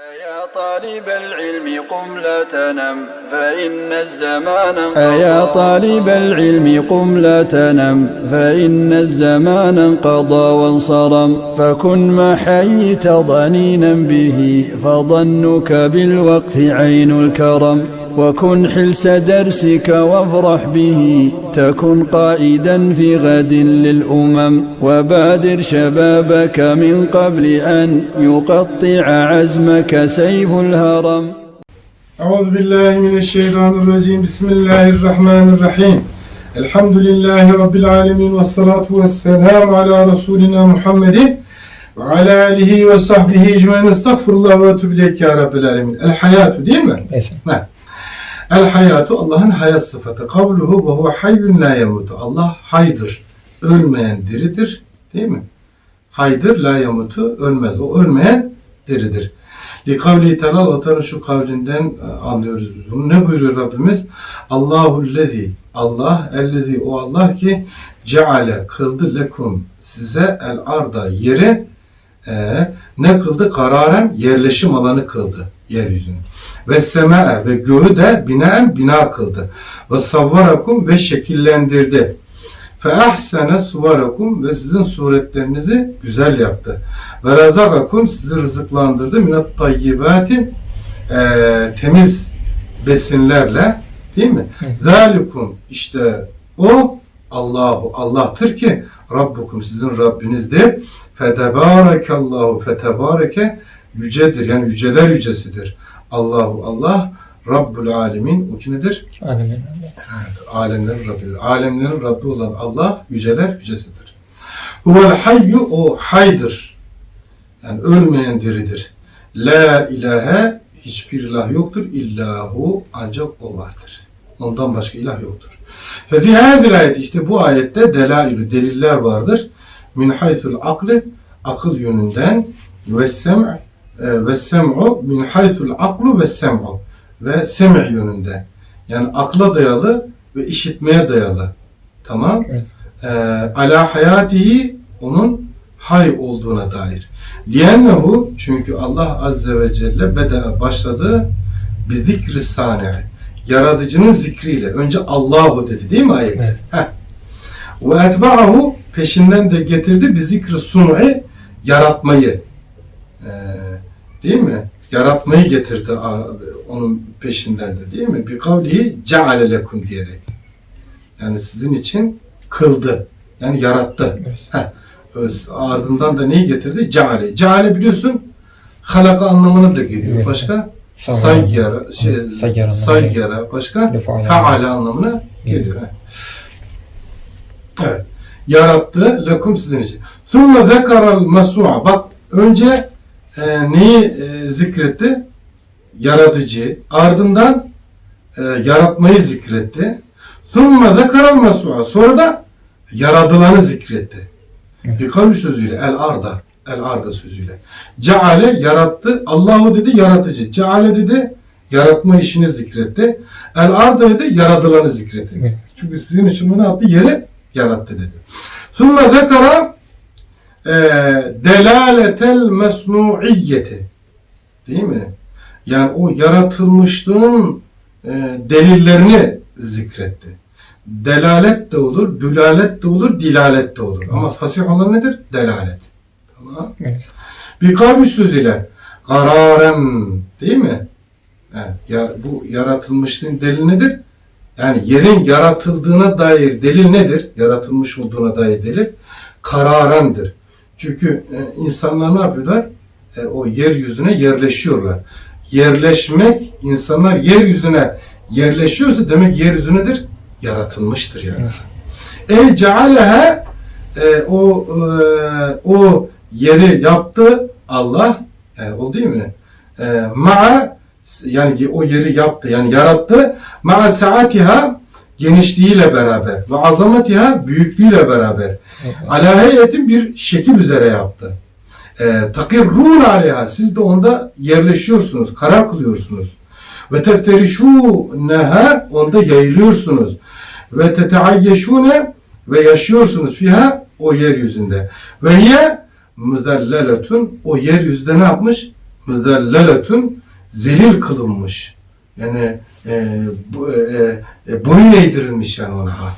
يا طالب العلم قم لا تنم فإن الزمان أيا طالب العلم قم لا تنم فإن الزمان انقضى وانصرم. فكن ما حييت ضنينا به فظنك بالوقت عين الكرم. وكن حلس درسك وافرح به تكن قائدا في غد للأمم وبادر شبابك من قبل أن يقطع عزمك سيف الهرم أعوذ بالله من الشيطان الرجيم بسم الله الرحمن الرحيم الحمد لله رب العالمين والصلاة والسلام على رسولنا محمد وعلى آله وصحبه estağfurullah ve etûbü ileyk ya Rabbil alemin. El hayatu değil mi? Neyse. El hayatu Allah'ın hayat sıfatı. Kavluhu ve huve hayyun la yamutu. Allah haydır. Ölmeyen diridir. Değil mi? Haydır la yamutu. Ölmez. O ölmeyen diridir. Li kavli teala Allah'ın şu kavlinden e, anlıyoruz biz bunu. Ne buyuruyor Rabbimiz? Allahu lezi Allah ellezi o Allah ki ceale kıldı lekum size el arda yeri e, ne kıldı? Kararen yerleşim alanı kıldı yeryüzünü. Ve sema'e ve göğü de binaen bina kıldı. Ve savvarakum ve şekillendirdi. Fe ahsene suvarakum ve sizin suretlerinizi güzel yaptı. Ve razakakum sizi rızıklandırdı. Minat tayyibati e, temiz besinlerle değil mi? Zalikum işte o Allahu Allah'tır ki Rabbukum sizin Rabbinizdir. Fetebarekallahu fetebareke yücedir. Yani yüceler yücesidir. Allahu Allah Rabbul Alemin o ki nedir? Alemin. Alemlerin Rabbi. Alemlerin Rabbi olan Allah yüceler yücesidir. Huvel hayyu o haydır. Yani ölmeyen diridir. La ilahe hiçbir ilah yoktur. İllahu ancak o vardır. Ondan başka ilah yoktur. Ve fi hadil ayet işte bu ayette delailü deliller vardır. Min haythul aklı akıl yönünden ve sem' e, ve sem'u min haythul aklu ve sem'u ve sem' yönünden. Yani akla dayalı ve işitmeye dayalı. Tamam? Evet. Ee, ala hayatihi onun hay olduğuna dair. Liyennehu çünkü Allah azze ve celle beda başladı bir zikri sani'i. Yaratıcının zikriyle. Önce Allahu dedi değil mi ayet? Evet. Heh. Ve etba'ahu peşinden de getirdi bir zikri sun'i yaratmayı. Değil mi? Yaratmayı getirdi onun peşinden de değil mi? Bir kavlihi ceale lekum diyerek. Yani sizin için kıldı. Yani yarattı. Evet. Heh. Öz, ardından da neyi getirdi? Ceale. Ceale biliyorsun halaka anlamına da geliyor. Evet. Başka? Sayyara, şey, Sayyara sayyara, başka? Feale anlamına geliyor. Evet. Yarattı lekum sizin için. Sonra zekaral masua. Bak önce e, neyi e, zikretti? Yaratıcı. Ardından e, yaratmayı zikretti. Sonra zekaral masua. Sonra da yaradılanı zikretti. Evet. Bir kavim sözüyle el arda. El arda sözüyle. Ceale yarattı. Allahu dedi yaratıcı. Ceale dedi yaratma işini zikretti. El arda dedi yaradılanı zikretti. Evet. Çünkü sizin için bu ne yaptı? Yeri yarattı dedi. Sonra zekara e, delaletel mesnu'iyyeti. Değil mi? Yani o yaratılmışlığın e, delillerini zikretti. Delalet de olur, dülalet de olur, dilalet de olur. Ama fasih olan nedir? Delalet. Tamam. Evet. Bir kavmiş sözüyle kararen değil mi? Evet, ya, bu yaratılmışlığın delili nedir? Yani yerin yaratıldığına dair delil nedir? Yaratılmış olduğuna dair delil kararendir. Çünkü e, insanlar ne yapıyorlar? E, o yeryüzüne yerleşiyorlar. Yerleşmek, insanlar yeryüzüne yerleşiyorsa demek yeryüzü nedir? Yaratılmıştır yani. E cealeha e, o e, o yeri yaptı Allah yani o değil mi? E, ma'a yani o yeri yaptı yani yarattı ma'a saatiha genişliğiyle beraber ve azametiha büyüklüğüyle beraber ala heyetin bir şekil üzere yaptı. E, takirrun aleyha siz de onda yerleşiyorsunuz, karar kılıyorsunuz. Ve tefterişûneha onda yayılıyorsunuz. Ve teteayyeşûne ve yaşıyorsunuz fiha o yeryüzünde. Ve hiye müzelleletun o yeryüzünde ne yapmış? müzelleletun zelil kılınmış. Yani e, bu, e, e, boyun eğdirilmiş yani ona ha.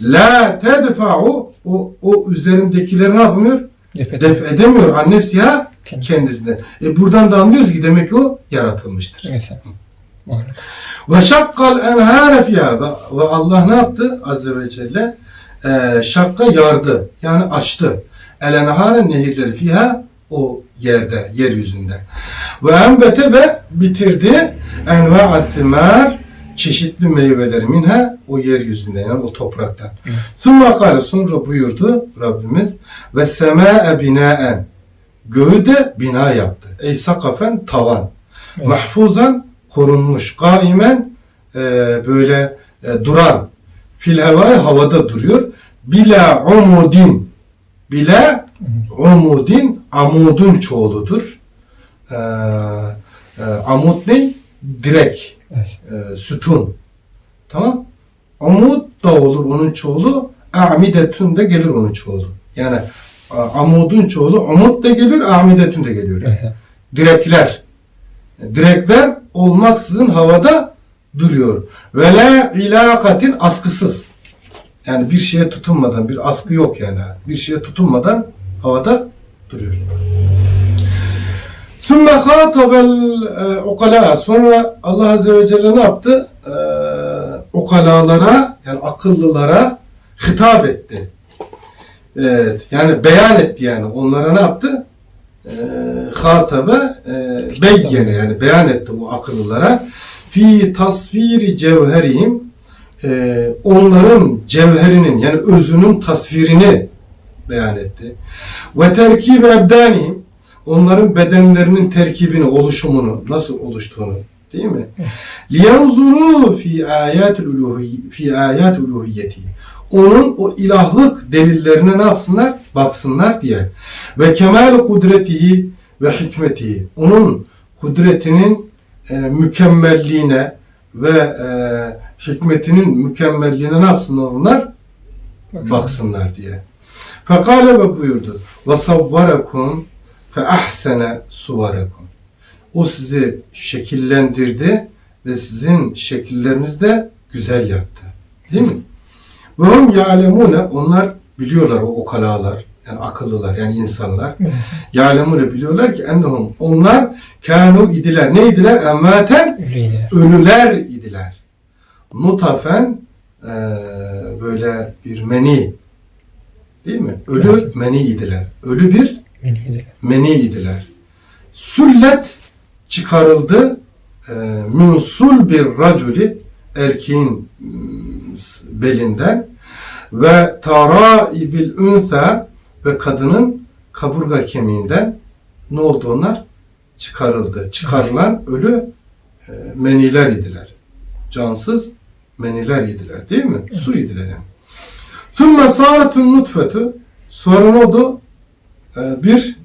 La tedfa'u o, o üzerindekileri ne yapmıyor? Def. Def edemiyor annefsiha Kendi. kendisinden. E buradan da anlıyoruz ki demek ki o yaratılmıştır. Ve şakkal enhâre fiyâ. Ve Allah ne yaptı? Azze ve Celle e, şakka yardı. Yani açtı. El enhâre nehirleri fiha o yerde, yeryüzünde. Ve enbete ve bitirdi enva'at thimâr çeşitli meyveleri minha o yeryüzünde yani o topraktan. Sümme kâle sonra buyurdu Rabbimiz ve semâe binâen göğü de bina yaptı. Ey sakafen tavan. Evet. Mahfuzan korunmuş. Kaimen e, böyle e, duran. Fil hevai havada duruyor. Bila umudin. Bila umudin amudun çoğuludur. E, e, amud ne? Direk. Evet. E, sütun. Tamam. Amud da olur onun çoğulu. Amidetun da gelir onun çoğulu. Yani a- amudun çoğulu amud da gelir, amidetun da geliyor Mesela. direkler. Direkler olmaksızın havada duruyor. Ve la ilakatin askısız. Yani bir şeye tutunmadan, bir askı yok yani. Bir şeye tutunmadan havada duruyor. Sümme hatabel e, ukala. Sonra Allah Azze ve Celle ne yaptı? E, ukalalara, yani akıllılara hitap etti. Evet, yani beyan etti yani. Onlara ne yaptı? e, hatabe e, beyyene yani beyan etti bu akıllılara fi tasviri cevherihim e, onların cevherinin yani özünün tasvirini beyan etti. Ve terkibe ebdanihim onların bedenlerinin terkibini, oluşumunu, nasıl oluştuğunu değil mi? Liyanzuru fi ayatil fi ayat uluhiyeti. Onun o ilahlık delillerine ne yapsınlar? Baksınlar diye. Ve kemal kudretihi ve hikmetihi. Onun kudretinin e, mükemmelliğine ve e, hikmetinin mükemmelliğine ne yapsınlar onlar? Baksınlar diye. Fekale ve buyurdu. Ve savvarakum fe ahsene suvarakum. O sizi şekillendirdi ve sizin şekillerinizi de güzel yaptı. Değil mi? Ve hum ya'lemune onlar biliyorlar o okalalar yani akıllılar yani insanlar. Ya'lemune biliyorlar ki ennehum onlar kanu idiler. Ne idiler? Öyleydi. ölüler idiler. Nutafen eee, böyle bir meni değil mi? Ölü Evet. meni idiler. Ölü bir meni idiler. Süllet çıkarıldı e, min sulbir raculi erkeğin s- belinden ve taraibil ünsa ve kadının kaburga kemiğinden ne oldu onlar? Çıkarıldı. Çıkarılan ölü e, meniler idiler. Cansız meniler idiler. Değil mi? Su idiler yani. Sümme sâretun nutfetü sonra ne oldu? E, bir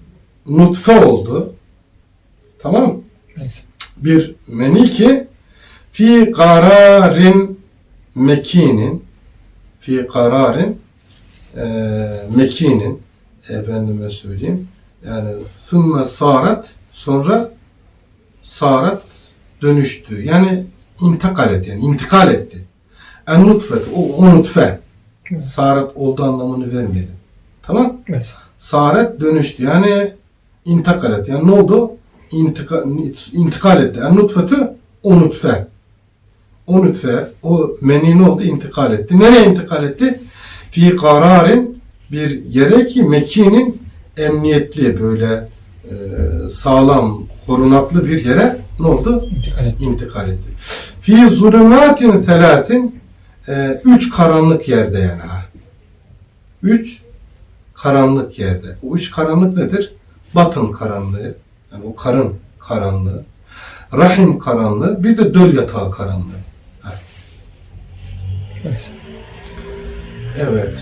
nutfe oldu. Tamam mı? Evet. bir meni ki fi kararin mekinin fi kararin e, mekinin efendime söyleyeyim yani sümme sarat sonra sarat dönüştü yani intikal etti yani intikal etti en nutfet o, o nutfe sarat oldu anlamını vermeyelim tamam Evet. Saret dönüştü. Yani intikal etti. Yani ne oldu? İntika, intikal etti. En nutfetü o nutfe. O nutfe, o meni ne oldu? İntikal etti. Nereye intikal etti? Fi kararin bir yere ki mekinin emniyetli böyle e, sağlam, korunaklı bir yere ne oldu? İntikal et. intikal etti. Fi zulümatin selatin e, üç karanlık yerde yani ha. Üç karanlık yerde. O üç karanlık nedir? Batın karanlığı, yani o karın karanlığı, rahim karanlığı, bir de döl yatağı karanlığı. Evet. Evet.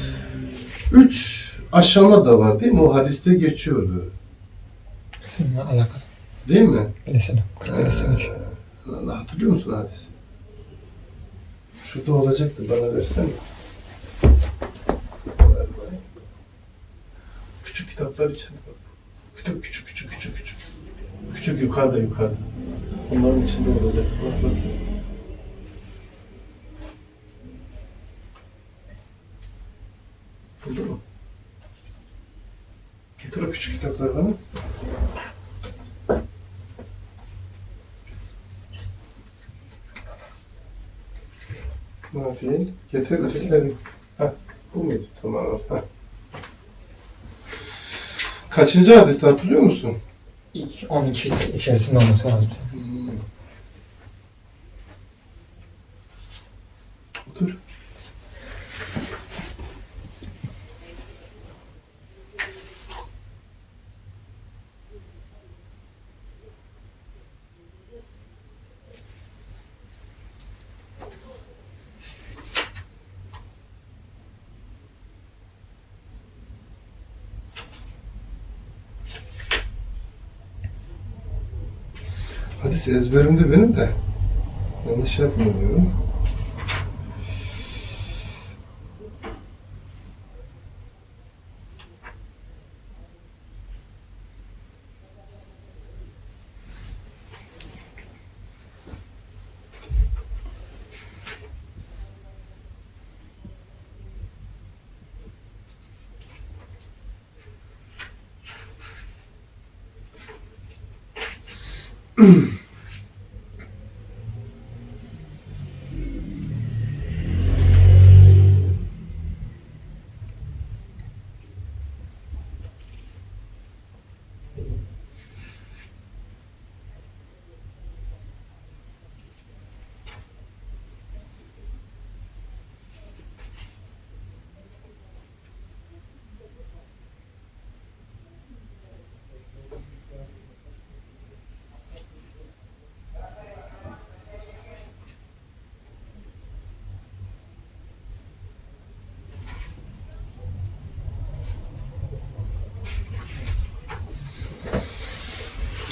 Üç aşama da var değil mi? O hadiste geçiyordu. Sizinle alakalı. Değil mi? Mesela. 47 sene önce. Ee, hatırlıyor musun hadis? Şurada olacaktı bana versene. Küçük kitaplar içinde bak. Küçük küçük küçük küçük küçük. Küçük yukarıda yukarıda. Onların içinde olacak. Bak bak. Buldun mu? Getir o küçük kitapları bana. Değil? Getir ötekileri. Ha, bu muydu? Tamam. Ha. Kaçıncı hadiste hatırlıyor musun? İlk 12 içerisinde olması lazım. Otur. Hadis ezberimde benim de. Yanlış yapmıyorum diyorum.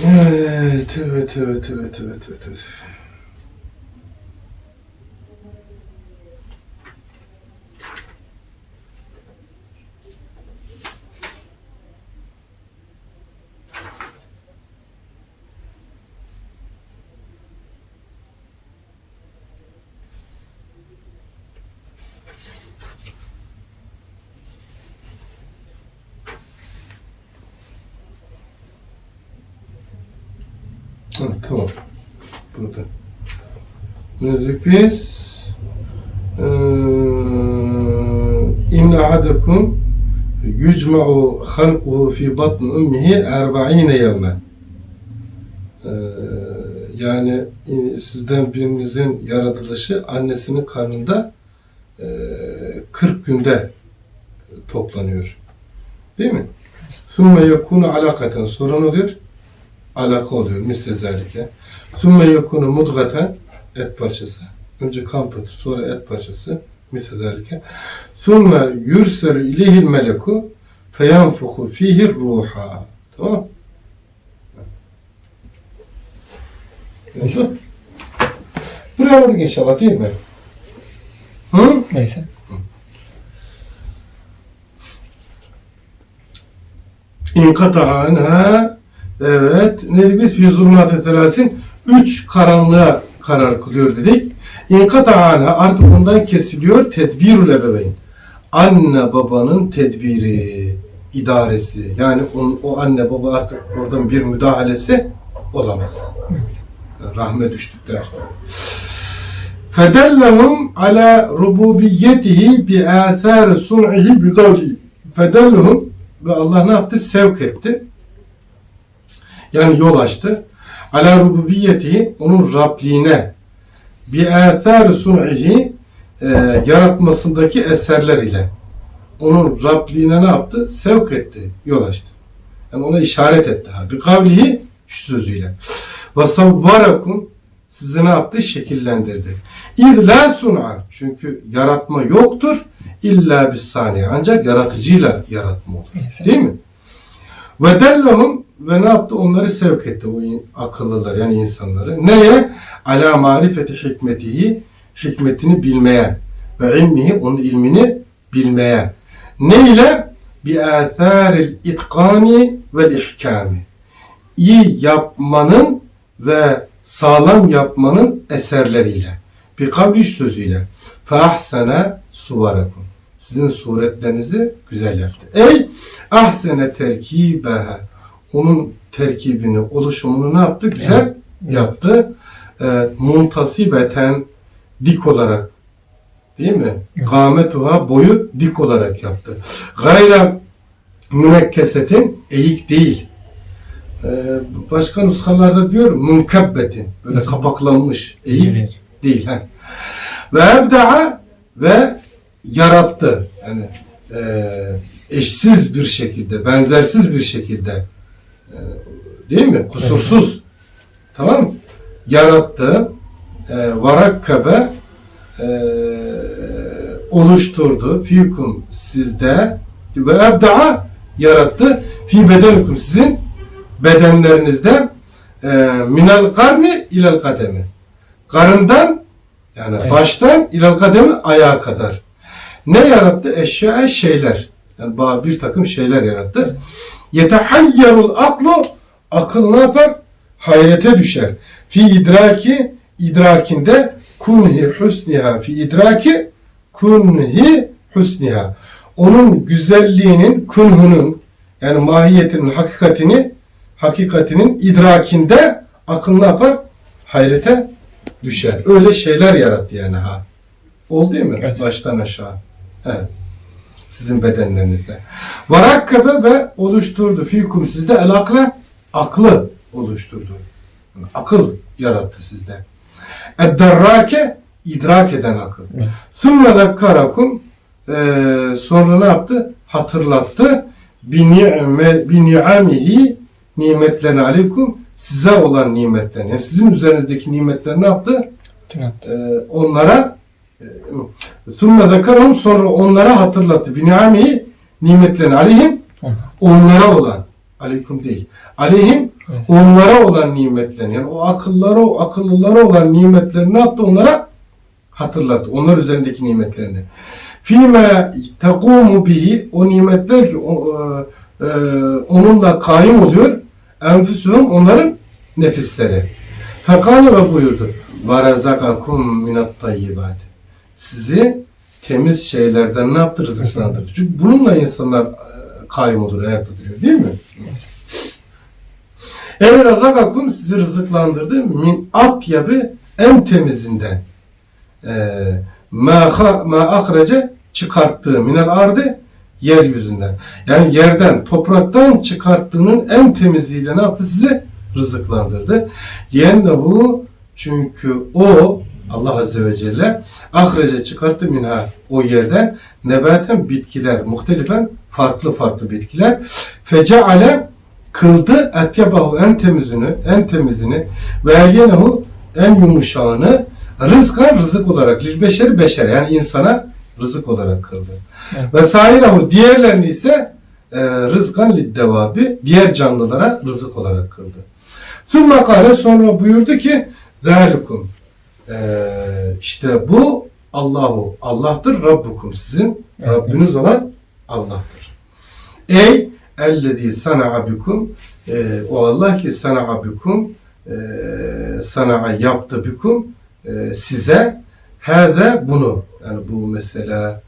Evet, evet, evet, evet, evet, evet, evet. Ha, tamam. Burada. Ne dedik biz? Ee, İnne ahadekum halquhu fi batni ummihi erba'ine yevmen. Ee, yani e, sizden birinizin yaratılışı annesinin karnında e, 40 günde toplanıyor. Değil mi? Sümme yekunu alakaten sorun oluyor alaka oluyor misle zalike. Sümme yekunu mudgaten et parçası. Önce kan pıhtı sonra et parçası misle zalike. Sümme yurselu ileyhil meleku feyanfuhu fihi ruha. Tamam Oldu. Buraya vardık inşallah değil mi? Hı? Neyse. İnkata anha Evet. Ne dedik biz? Fi zulmati telasin. Üç karanlığa karar kılıyor dedik. İnkata anha artık ondan kesiliyor tedbirül ebeveyn. Anne babanın tedbiri, idaresi. Yani onun, o anne baba artık oradan bir müdahalesi olamaz. Rahme düştükten sonra. Fedellehum ala rububiyetihi bi asar sun'ihi bi kavli. Fedellehum ve Allah ne yaptı? Sevk etti. Yani yol açtı. Ala rububiyetihi onun Rabliğine bi asar sun'ihi e, yaratmasındaki eserler ile onun Rabliğine ne yaptı? Sevk etti. Yol açtı. Yani ona işaret etti. Bir kavlihi şu sözüyle. Ve savvarakum sizi ne yaptı? Şekillendirdi. İz la sun'a. Çünkü yaratma yoktur. İlla bir saniye. Ancak yaratıcıyla yaratma olur. Değil mi? Ve dellahum ve ne yaptı? Onları sevk etti o akıllılar yani insanları. Neye? Ala marifeti hikmetihi hikmetini bilmeye ve ilmihi onun ilmini bilmeye. Ne ile? Bi atharil itkani ve ihkami. iyi yapmanın ve sağlam yapmanın eserleriyle. Bir kavliş sözüyle. Fahsene suvarakum. Sizin suretlerinizi güzel yaptı. Ey ahsene terkibeha. Onun terkibini, oluşumunu ne yaptı? Güzel yaptı. E, muntasibeten dik olarak değil mi? Kâmetuha boyu dik olarak yaptı. Gayra münekkesetin eğik değil. Ee, başka nuskalarda diyor munkabbetin böyle kapaklanmış eğik Evet. değil. He. Ve ebda'a ve yarattı. Yani e, eşsiz bir şekilde, benzersiz bir şekilde e, değil mi? Kusursuz. Tamam mı? Yarattı. E, varakkabe e, oluşturdu. Fikum sizde ve ebda'a yarattı. Fi bedenikum sizin bedenlerinizde e, minel karni ilel kademi. Karından yani Evet. baştan ilel kademi ayağa kadar. Ne yarattı? Eşya şeyler. Yani bir takım şeyler yarattı. Yetehayyarul aklu akıl ne yapar? Hayrete düşer. Fi idraki idrakinde kunhi husniha fi idraki kunhi husniha. Onun güzelliğinin, kunhunun yani mahiyetinin, hakikatini hakikatinin idrakinde akıl ne yapar? Hayrete düşer. Öyle şeyler yarattı yani ha. Oldu değil mi? Evet. Baştan aşağı. Evet. Sizin bedenlerinizde. Varakkabe ve oluşturdu fikum sizde el akle aklı oluşturdu. Yani akıl yarattı sizde. Edderrake idrak eden akıl. Evet. Sümme zekkarakum eee, sonra ne yaptı? Hatırlattı. Bi ni'me- bi ni'amihi nimetlerini aleyküm size olan nimetlerini. Yani sizin üzerinizdeki nimetleri ne yaptı? Tünat. Ee, onlara sümme zekarahum sonra onlara hatırlattı. Bi ni'amihi nimetlerini aleyhim Onlar. onlara olan aleyküm değil. Aleyhim onlara olan nimetlerini yani o akıllara o akıllılara olan nimetlerini ne yaptı onlara? Hatırlattı. Onlar üzerindeki nimetlerini. Fime tekumu bihi o nimetler ki o, e, e, onunla kaim oluyor. Enfüsühüm onların nefisleri. Fekale ve buyurdu. Ve rezakakum minat tayyibat. Sizi temiz şeylerden ne yaptı? Rızıklandırdı. Çünkü bununla insanlar e, kaim olur, ayakta duruyor değil mi? Ev razakakum sizi rızıklandırdı. Min atyabi en temizinden. Ee, ma, ahrece çıkarttığı minel ardı yeryüzünden. Yani yerden, topraktan çıkarttığının en temiziyle ne yaptı sizi? Rızıklandırdı. Yennehu çünkü o Allah Azze ve Celle ahrece çıkarttı minha o yerden. Nebaten bitkiler muhtelifen farklı farklı bitkiler. Feceale kıldı. Etyabahu en temizini en temizini. Ve elyenehu en yumuşağını. Rızka rızık olarak lil beşeri beşer yani insana rızık olarak kıldı. Evet. Ve sairahu diğerlerini ise e, rızkan lid devabi diğer canlılara rızık olarak kıldı. Sümme kâle sonra buyurdu ki zâlikum e, işte bu Allahu Allah'tır Rabbukum sizin Evet. Rabbiniz olan Allah'tır. Ey ellezî sana'a bikum e, o Allah ki sana'a bikum e, sana'a yaptı bikum e, size hâze bunu yani bu mesela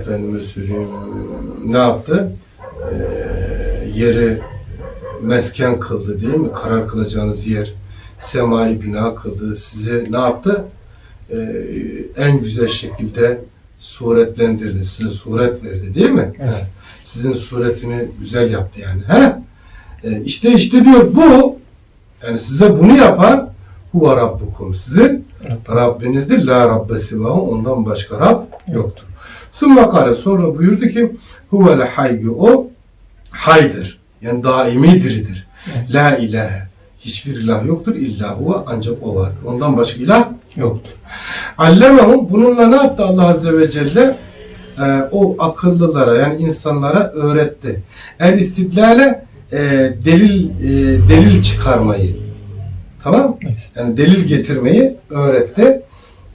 efendime söyleyeyim ne yaptı? E, yeri mesken kıldı değil mi? Karar kılacağınız yer semayı bina kıldı. Sizi ne yaptı? E, en güzel şekilde suretlendirdi. Size suret verdi değil mi? Evet. He. Sizin suretini güzel yaptı yani. He? E, işte işte diyor bu yani size bunu yapan huve rabbukum. Sizin Evet. Rabbinizdir. La Rabbe sivahu. Ondan başka Rab yoktur. Sümme kare sonra buyurdu ki huvel hayyu o haydır. Yani daimi diridir. Evet. La ilahe. Hiçbir ilah yoktur. illa huve ancak o vardır. Ondan başka ilah yoktur. Allemehum bununla ne yaptı Allah Azze ve Celle? Ee, o akıllılara yani insanlara öğretti. El istidlale e, delil e, delil çıkarmayı. Tamam. Yani delil getirmeyi öğretti.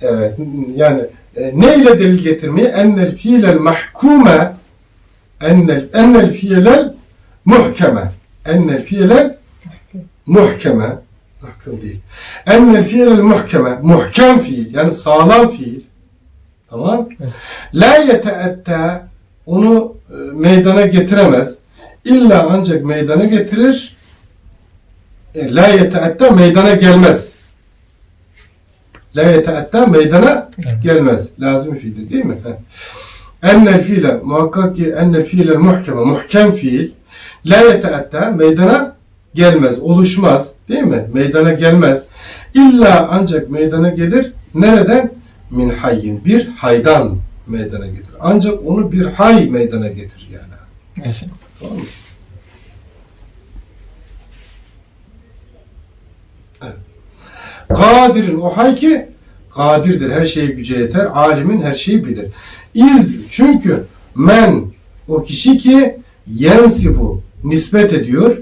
Evet. Yani e, ne ile delil getirmeyi? Ennel fiilel mahkume ennel ennel fiilel muhkeme ennel fiilel muhkeme muhkem değil. Ennel fiilel muhkeme muhkem fiil yani sağlam fiil tamam Evet. la yeteetta onu e, meydana getiremez. İlla ancak meydana getirir. E, la yeteetta meydana gelmez. La yeteetta meydana Evet. gelmez. Lazım fiildir değil mi? Ennel fiile muhakkak ki ennel fiile muhkeme muhkem fiil la yeteatta meydana gelmez, oluşmaz değil mi? Meydana gelmez. İlla ancak meydana gelir. Nereden? Min hayyin. Bir haydan meydana getirir. Ancak onu bir hay meydana getirir yani. Evet. Tamam mı? Evet. Kadir'in o hay ki kadirdir. Her şeye güce yeter. Alimin her şeyi bilir. İz çünkü men o kişi ki yensibu nispet ediyor.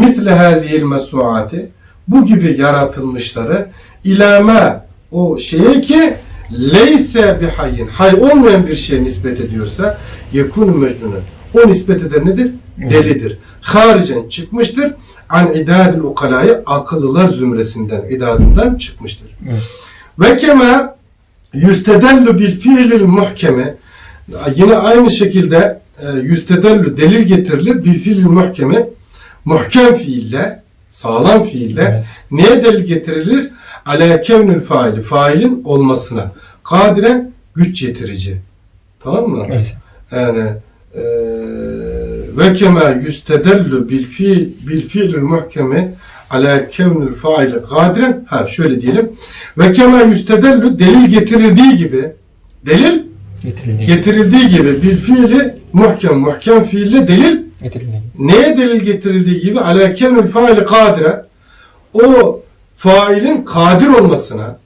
Misle hazihil mesuati bu gibi yaratılmışları ilame o şeye ki leyse bir hayyin hay olmayan bir şeye nispet ediyorsa yekun mecnunu o nispet eden nedir? Delidir. Haricen çıkmıştır. An idadil ukalayı akıllılar zümresinden, idadından çıkmıştır. Ve kema yüstedellu bil fiilil muhkemi yine aynı şekilde e, yüstedellu delil getirilir bil fiilil muhkemi muhkem fiille sağlam fiille Evet. neye delil getirilir? Ala kevnül faili failin olmasına kadiren güç yetirici. Tamam mı? Evet. Yani e, ve kema yüstedellu bil fiil bil fiilil muhkemi ala kevnül faili kadiren ha şöyle diyelim ve kema yüstedellu delil getirildiği gibi delil Getirildi. getirildiği gibi bil fiili muhkem muhkem fiille delil Getirildi. neye delil getirildiği gibi ala kevnül faili kadire o failin kadir olmasına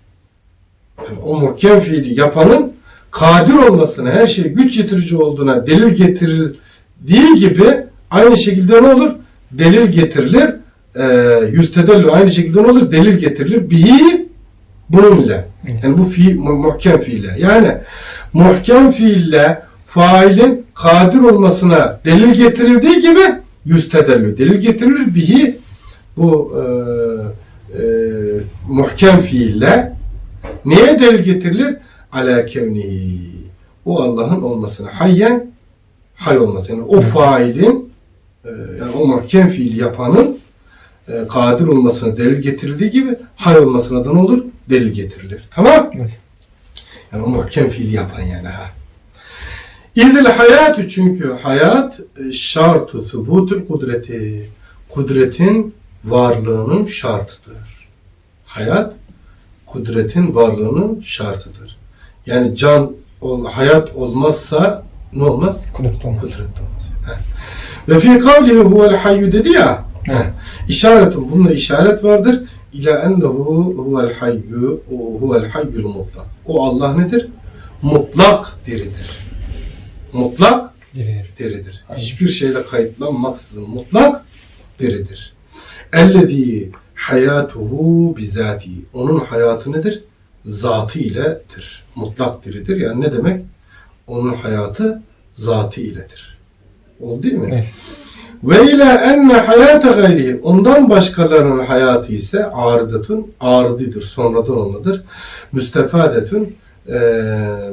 yani o muhkem fiili yapanın kadir olmasına her şey güç yetirici olduğuna delil getirildiği gibi aynı şekilde ne olur? Delil getirilir. E, yüstedellu aynı şekilde ne olur? Delil getirilir. Bihi bunun ile. Yani bu fiil, mu- muhkem fiille. Yani muhkem fiille failin kadir olmasına delil getirildiği gibi yüstedellü. Delil getirilir bihi bu e, e, muhkem fiille neye delil getirilir? Ala kevni. O Allah'ın olmasına. Hayyen hay olması. Yani o failin e, yani o muhkem fiili yapanın e, kadir olmasına delil getirildiği gibi hay olmasına da ne olur? Delil getirilir. Tamam? Evet. Yani o muhkem fiili yapan yani ha. İzil hayatı çünkü hayat e, şartı subutul kudreti. Kudretin varlığının şartıdır. Hayat kudretin varlığının şartıdır. Yani can ol, hayat olmazsa ne olmaz? Kudret olmaz. Kudret olmaz. Ve fi kavlihi huvel hayyu dedi ya. İşaretin bununla işaret vardır. İla ennehu huvel hayyu huvel hayyul mutlak. O Allah nedir? Mutlak diridir. Mutlak diridir. Hiçbir şeyle kayıtlanmaksızın mutlak diridir. Ellezî hayatuhu bizati. Onun hayatı nedir? Zatı iledir. Mutlak diridir. Yani ne demek? Onun hayatı zatı iledir. Oldu değil mi? Evet. Ve ila enne hayata gayri ondan başkalarının hayatı ise aridatun arididir, sonradan olmadır. Müstefadetun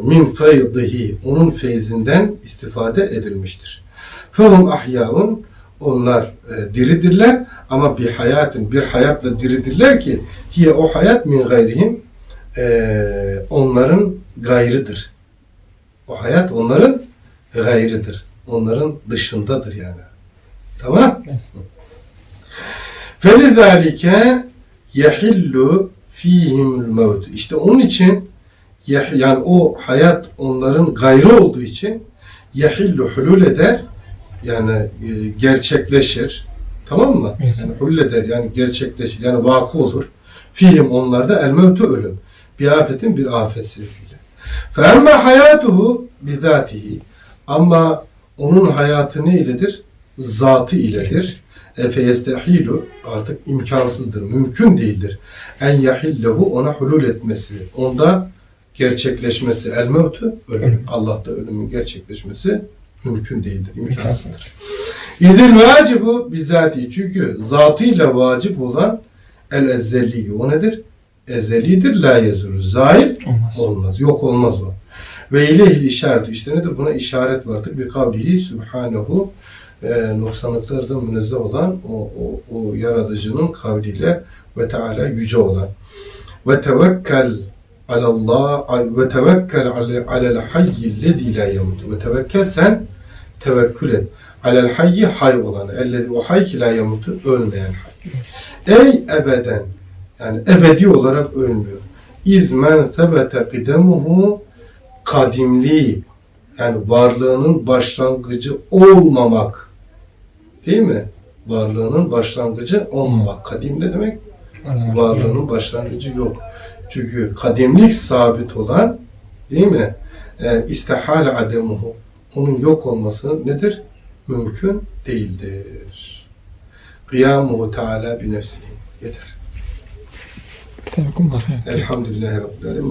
min feydihi onun feyzinden istifade edilmiştir. Fehum ahyaun onlar e, diridirler ama bir hayatın bir hayatla diridirler ki hiye o hayat min gayrihim e, onların gayrıdır. O hayat onların gayrıdır. Onların dışındadır yani. Tamam? Felizalike yehillu fihimul mevt. İşte onun için yani o hayat onların gayrı olduğu için yehillu hulul eder yani e, gerçekleşir. Tamam mı? Evet. Yani hulul eder yani gerçekleşir yani vakı olur. Fihim onlarda el mevtu ölüm. Bir afetin bir afet sebebiyle. Fe emme hayatuhu bizatihi. Ama onun hayatı ne iledir? Zatı iledir. Efe yestehilu artık imkansızdır, mümkün değildir. En yahillehu ona hulul etmesi, onda gerçekleşmesi, el mevtu ölüm. Allah'ta ölümün gerçekleşmesi mümkün değildir, imkansızdır. İzil vacibu bizatihi. Çünkü zatıyla vacip olan el ezeli. O nedir? Ezelidir. La yazulu. Zail Olmaz. olmaz. Yok olmaz o. Ve ilehil işaret. İşte nedir? Buna işaret vardır. Bir kavlihi Subhanehu e, noksanlıklardan münezzeh olan o, o, o yaratıcının kavliyle ve Teala yüce olan. Ve tevekkel alallah ve tevekkel ale- alel hayyi lezi la yemut. Ve tevekkel sen tevekkül et. Alel hayyi hay olan. Ellezi o hay ki la yemutu ölmeyen hay. Ey ebeden yani ebedi olarak ölmüyor. İzmen sebete kıdemuhu kadimliği yani varlığının başlangıcı olmamak değil mi? Varlığının başlangıcı olmamak. Kadim ne demek? Varlığının başlangıcı yok. Çünkü kadimlik sabit olan değil mi? E, istihale ademuhu. Onun yok olması nedir? Mümkün değildir. Kıyamuhu Teala bi nefsihi. Yeter. Elhamdülillahi Rabbil Alemin.